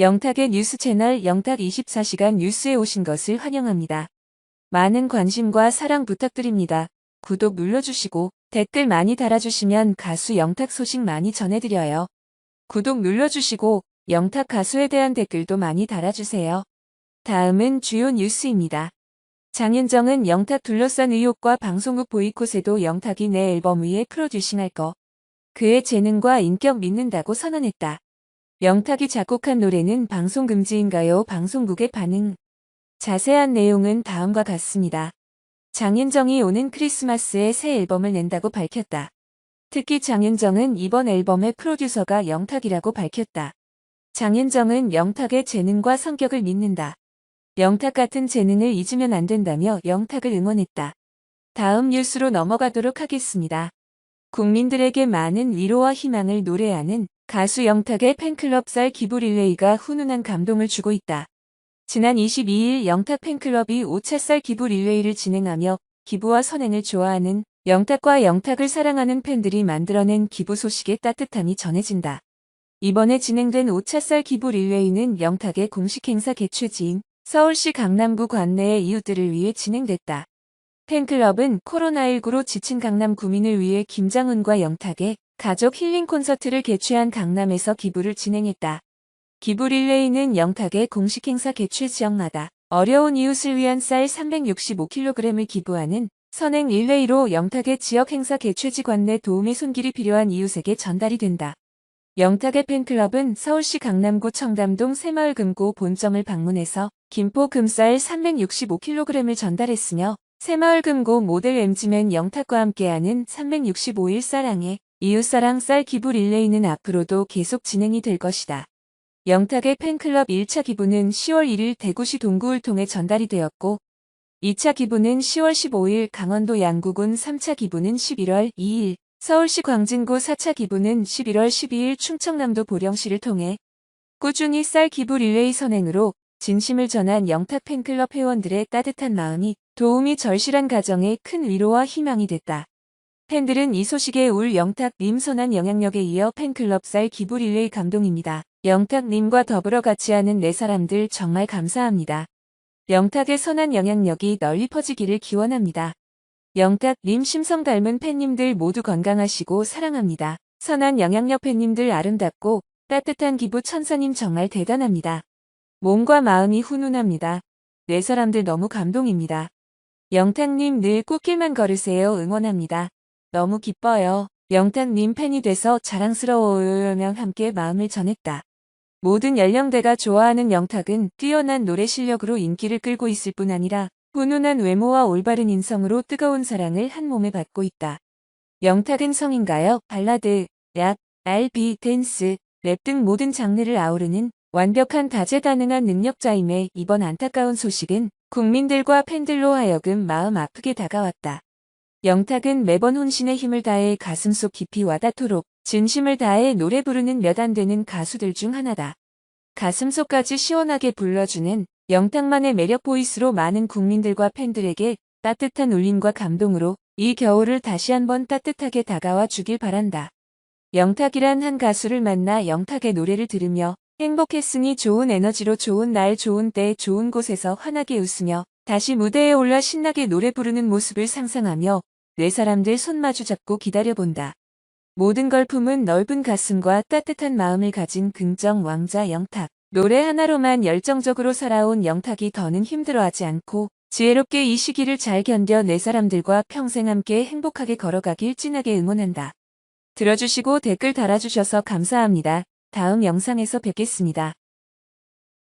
영탁의 뉴스 채널 영탁 24시간 뉴스에 오신 것을 환영합니다. 많은 관심과 사랑 부탁드립니다. 구독 눌러주시고 댓글 많이 달아주시면 가수 영탁 소식 많이 전해드려요. 구독 눌러주시고 영탁 가수에 대한 댓글도 많이 달아주세요. 다음은 주요 뉴스입니다. 장윤정은 영탁 둘러싼 의혹과 방송국 보이콧에도 영탁이 내 앨범 위에 프로듀싱할 거. 그의 재능과 인격 믿는다고 선언했다. 영탁이 작곡한 노래는 방송 금지인가요? 방송국의 반응. 자세한 내용은 다음과 같습니다. 장윤정이 오는 크리스마스에 새 앨범을 낸다고 밝혔다. 특히 장윤정은 이번 앨범의 프로듀서가 영탁이라고 밝혔다. 장윤정은 영탁의 재능과 성격을 믿는다. 영탁 같은 재능을 잊으면 안 된다며 영탁을 응원했다. 다음 뉴스로 넘어가도록 하겠습니다. 국민들에게 많은 위로와 희망을 노래하는 가수 영탁의 팬클럽 쌀 기부 릴레이가 훈훈한 감동을 주고 있다. 지난 22일 영탁 팬클럽이 5차 쌀 기부 릴레이를 진행하며 기부와 선행을 좋아하는 영탁과 영탁을 사랑하는 팬들이 만들어낸 기부 소식에 따뜻함이 전해진다. 이번에 진행된 5차 쌀 기부 릴레이는 영탁의 공식 행사 개최지인 서울시 강남구 관내의 이웃들을 위해 진행됐다. 팬클럽은 코로나19로 지친 강남 구민을 위해 김장훈과 영탁의 가족 힐링 콘서트를 개최한 강남에서 기부를 진행했다. 기부 릴레이는 영탁의 공식 행사 개최 지역마다 어려운 이웃을 위한 쌀 365kg을 기부하는 선행 릴레이로 영탁의 지역 행사 개최지 관내 도움의 손길이 필요한 이웃에게 전달이 된다. 영탁의 팬클럽은 서울시 강남구 청담동 새마을 금고 본점을 방문해서 김포 금쌀 365kg을 전달했으며 새마을 금고 모델 MG맨 영탁과 함께하는 365일 쌀항에 이웃사랑 쌀 기부 릴레이는 앞으로도 계속 진행이 될 것이다. 영탁의 팬클럽 1차 기부는 10월 1일 대구시 동구을 통해 전달이 되었고 2차 기부는 10월 15일 강원도 양구군 3차 기부는 11월 2일 서울시 광진구 4차 기부는 11월 12일 충청남도 보령시를 통해 꾸준히 쌀 기부 릴레이 선행으로 진심을 전한 영탁 팬클럽 회원들의 따뜻한 마음이 도움이 절실한 가정에 큰 위로와 희망이 됐다. 팬들은 이 소식에 울 영탁님 선한 영향력에 이어 팬클럽 쌀 기부 릴레이 감동입니다. 영탁님과 더불어 같이 하는 네 사람들 정말 감사합니다. 영탁의 선한 영향력이 널리 퍼지기를 기원합니다. 영탁님 심성 닮은 팬님들 모두 건강하시고 사랑합니다. 선한 영향력 팬님들 아름답고 따뜻한 기부 천사님 정말 대단합니다. 몸과 마음이 훈훈합니다. 네 사람들 너무 감동입니다. 영탁님 늘 꽃길만 걸으세요 응원합니다. 너무 기뻐요. 영탁님 팬이 돼서 자랑스러워요며 함께 마음을 전했다. 모든 연령대가 좋아하는 영탁은 뛰어난 노래 실력으로 인기를 끌고 있을 뿐 아니라 훈훈한 외모와 올바른 인성으로 뜨거운 사랑을 한 몸에 받고 있다. 영탁은 성인가요? 발라드, 랩, R&B, 댄스, 랩 등 모든 장르를 아우르는 완벽한 다재다능한 능력자임에 이번 안타까운 소식은 국민들과 팬들로 하여금 마음 아프게 다가왔다. 영탁은 매번 혼신의 힘을 다해 가슴속 깊이 와닿도록 진심을 다해 노래 부르는 몇 안 되는 가수들 중 하나다. 가슴속까지 시원하게 불러주는 영탁만의 매력 보이스로 많은 국민들과 팬들에게 따뜻한 울림과 감동으로 이 겨울을 다시 한번 따뜻하게 다가와 주길 바란다. 영탁이란 한 가수를 만나 영탁의 노래를 들으며 행복했으니 좋은 에너지로 좋은 날 좋은 때 좋은 곳에서 환하게 웃으며 다시 무대에 올라 신나게 노래 부르는 모습을 상상하며 네 사람들 손 마주 잡고 기다려본다. 모든 걸 품은 넓은 가슴과 따뜻한 마음을 가진 긍정 왕자 영탁. 노래 하나로만 열정적으로 살아온 영탁이 더는 힘들어하지 않고 지혜롭게 이 시기를 잘 견뎌 네 사람들과 평생 함께 행복하게 걸어가길 진하게 응원한다. 들어주시고 댓글 달아주셔서 감사합니다. 다음 영상에서 뵙겠습니다.